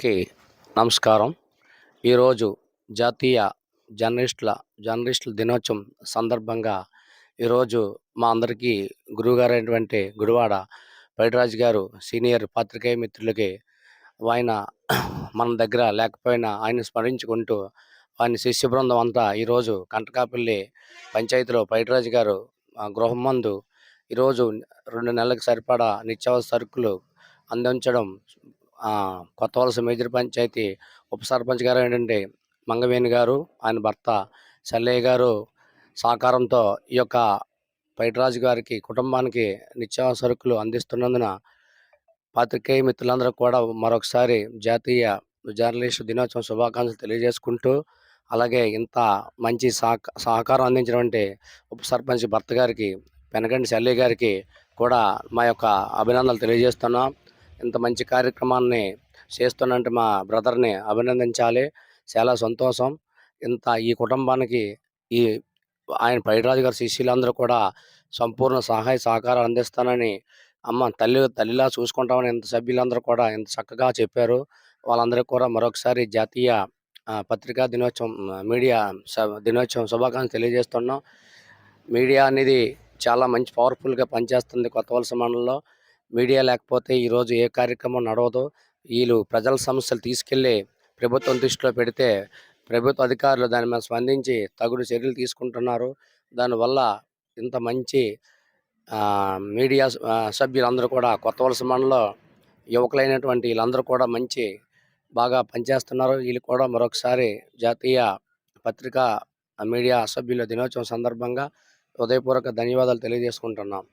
కి నమస్కారం. ఈరోజు జాతీయ జర్నలిస్టుల జర్నలిస్టుల దినోత్సవం సందర్భంగా ఈరోజు మా అందరికీ గురువుగారైనటువంటి గుడివాడ పైడిరాజు గారు సీనియర్ పాత్రికేయ మిత్రులకి ఆయన మన దగ్గర లేకపోయినా ఆయన స్మరించుకుంటూ ఆయన శిష్య బృందం అంతా ఈరోజు కంటకాపల్లి పంచాయతీలో పైడిరాజు గారు గృహం మందు ఈరోజు రెండు నెలలకు సరిపడా నిత్యావసర సరుకులు అందించడం కొత్త వలస మేజర్ పంచాయతీ ఉప సర్పంచ్ గారు ఏంటంటే మంగవేణి గారు ఆయన భర్త సల్లయ్య గారు సహకారంతో ఈ యొక్క పైటరాజు గారికి కుటుంబానికి నిత్యావసర సరుకులు అందిస్తున్నందున పాత్రికేయ మిత్రులందరూ కూడా మరొకసారి జాతీయ జర్నలిస్టు దినోత్సవం శుభాకాంక్షలు తెలియజేసుకుంటూ అలాగే ఇంత మంచి సహక సహకారం అందించినటువంటి ఉప సర్పంచ్ భర్త గారికి పెనగండి శల్లి గారికి కూడా మా యొక్క అభినందనలు తెలియజేస్తున్నాం. ఇంత మంచి కార్యక్రమాన్ని చేస్తున్నట్టు మా బ్రదర్ని అభినందించాలి. చాలా సంతోషం. ఇంత ఈ కుటుంబానికి ఈ ఆయన పైడిరాజు గారి శిష్యులందరూ కూడా సంపూర్ణ సహాయ సహకారాలు అందిస్తానని అమ్మ తల్లి తల్లిలా చూసుకుంటామని ఇంత సభ్యులందరూ కూడా ఇంత చక్కగా చెప్పారు. వాళ్ళందరికీ కూడా మరొకసారి జాతీయ పత్రికా దినోత్సవం మీడియా దినోత్సవం శుభాకాంక్షలు తెలియజేస్తున్నాం. మీడియా అనేది చాలా మంచి పవర్ఫుల్గా పనిచేస్తుంది కొత్త వలస మండలంలో. మీడియా లేకపోతే ఈరోజు ఏ కార్యక్రమం నడవదు వీళ్ళు ప్రజల సమస్యలు తీసుకెళ్ళి ప్రభుత్వం దృష్టిలో పెడితే ప్రభుత్వ అధికారులు దాని మీద స్పందించి తగుడు చర్యలు తీసుకుంటున్నారు. దానివల్ల ఇంత మంచి మీడియా సభ్యులందరూ కూడా కొత్త వలస మండలో యువకులైనటువంటి వీళ్ళందరూ కూడా మంచి బాగా పనిచేస్తున్నారు. వీళ్ళు కూడా మరొకసారి జాతీయ పత్రికా మీడియా సభ్యుల దినోత్సవం సందర్భంగా హృదయపూర్వక ధన్యవాదాలు తెలియజేసుకుంటున్నాం.